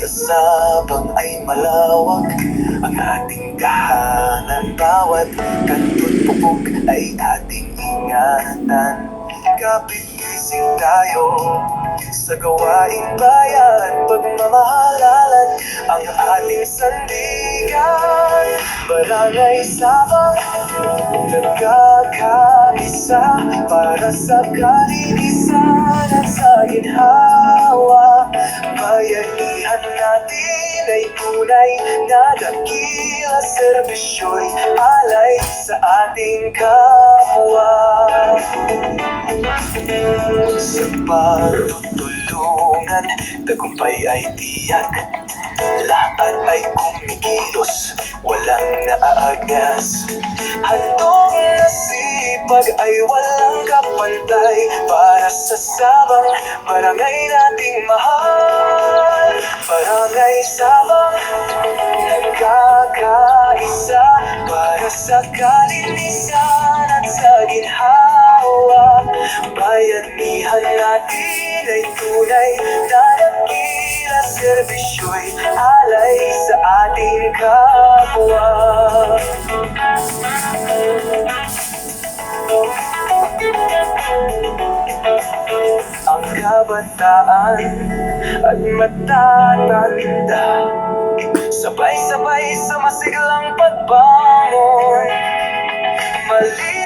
Kasabang ay malawak Ang ating kahanan Bawat kantot pupok ay ating ingatan. Kapilising tayo sa gawaing bayan Pagmamahalan ang ating sandigan. Barangay Sabang Nagkakaisa para sa kalinisan at sa ginhawa. Bayanihan natin ay tunay na dakila Serbisyo'y alay sa ating kapwa. Sa pagtutulungan, tagumpay ay tiyak Lahat ay kumikilos, walang naaagas Handong nasipag ay walang kapantay Para sa sabang barangay nating mahal. Barangay sabang nagkakaisa Para sa kalinisan at sa ginhawa. Bayanihan natin ay tunay na dakila Serbisyo'y alay sa ating kapwa kabataan at matatanda. Sabay-sabay sa masiglang pagbangon Malinis,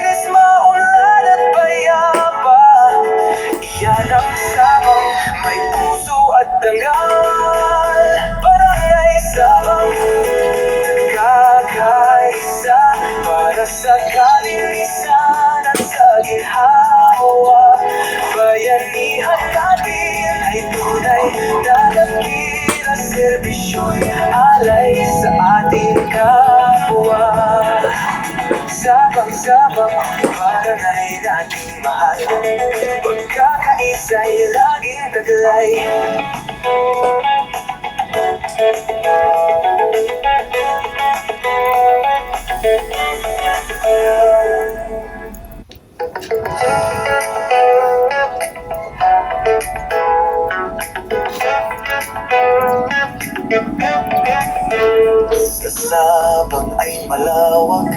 Sabang-sabang barangay nating mahal Pagkakaisa'y laging taglay. Sa sabang ay malawak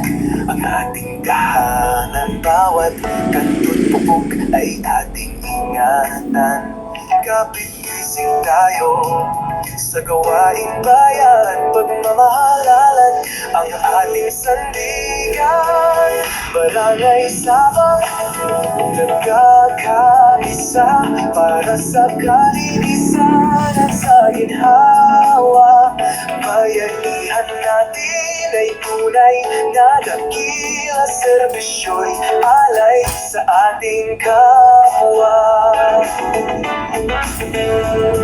Ang ating tahanan Bawat kanto't bubog ay ating ingatan. Kapilising tayo sa gawaing bayan Pagmamahalan ang ating sandigan. Barangay Sabang nagkakaisa Para sa kalinisan at sa ginhawa. Bayanihan natin ay tunay na dakila Serbisyo'y alay sa ating kapwa.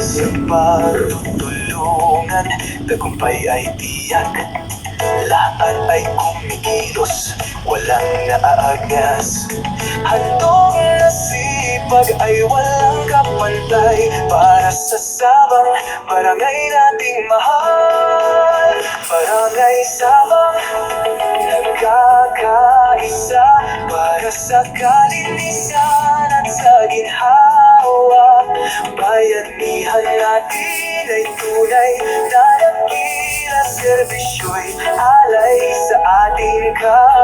Sa pagtutulungan, tagumpay ay tiyak. Lahat ay kumikilos, walang naaagas Handong nasipag ay walang kapantay. Para sa sabang barangay nating mahal. Barangay sabang nagkakaisa. Para sa kalinisan at sa ginhawa. Bayanihan natin ay tunay na dakila Serbisyo'y alay sa ating kapwa